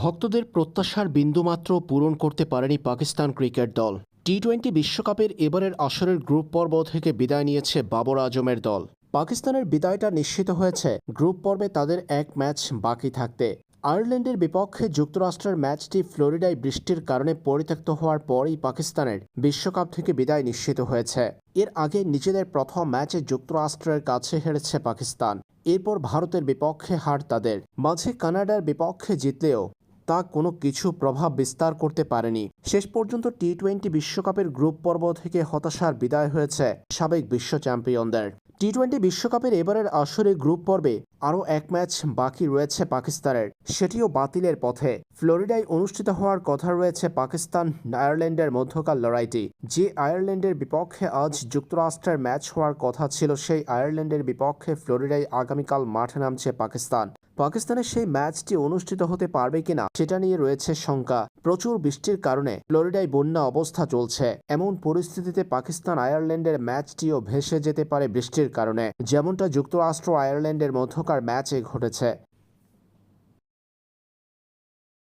ভক্তদের প্রত্যাশার বিন্দুমাত্র পূরণ করতে পারেনি পাকিস্তান ক্রিকেট দল। টি টোয়েন্টি বিশ্বকাপের এবারের আসরের গ্রুপ পর্ব থেকে বিদায় নিয়েছে বাবর আজমের দল। পাকিস্তানের বিদায়টা নিশ্চিত হয়েছে। গ্রুপ পর্বে তাদের এক ম্যাচ বাকি থাকতে। আয়ারল্যান্ডের বিপক্ষে যুক্তরাষ্ট্রের ম্যাচটি ফ্লোরিডায় বৃষ্টির কারণে পরিত্যক্ত হওয়ার পরই পাকিস্তানের বিশ্বকাপ থেকে বিদায় নিশ্চিত হয়েছে। এর আগে নিজেদের প্রথম ম্যাচে যুক্তরাষ্ট্রের কাছে হেরেছে পাকিস্তান। এরপর ভারতের বিপক্ষে হার তাদের। মাঝে কানাডার বিপক্ষে জিতলেও তা কোনো কিছু প্রভাব বিস্তার করতে পারেনি। শেষ পর্যন্ত টি টোয়েন্টি বিশ্বকাপের গ্রুপ পর্ব থেকে হতাশার বিদায় হয়েছে সাবেক বিশ্ব চ্যাম্পিয়নদের। টি টোয়েন্টি বিশ্বকাপের এবারের আসরে গ্রুপ পর্বে আরও এক ম্যাচ বাকি রয়েছে পাকিস্তানের। সেটিও বাতিলের পথে। ফ্লোরিডায় অনুষ্ঠিত হওয়ার কথা রয়েছে পাকিস্তান আয়ারল্যান্ডের মধ্যকার লড়াইটি। যে আয়ারল্যান্ডের বিপক্ষে আজ যুক্তরাষ্ট্রের ম্যাচ হওয়ার কথা ছিল, সেই আয়ারল্যান্ডের বিপক্ষে ফ্লোরিডায় আগামীকাল মাঠে নামছে পাকিস্তান। পাকিস্তানের সেই ম্যাচটি অনুষ্ঠিত হতে পারবে কিনা, সেটা নিয়ে রয়েছে শঙ্কা। প্রচুর বৃষ্টির কারণে ফ্লোরিডায় বন্যা অবস্থা চলছে। এমন পরিস্থিতিতে পাকিস্তান আয়ারল্যান্ডের ম্যাচটিও ভেসে যেতে পারে বৃষ্টির কারণে। যেমনটা যুক্তরাষ্ট্র আয়ারল্যান্ডের মধ্যকার ম্যাচে ঘটেছে।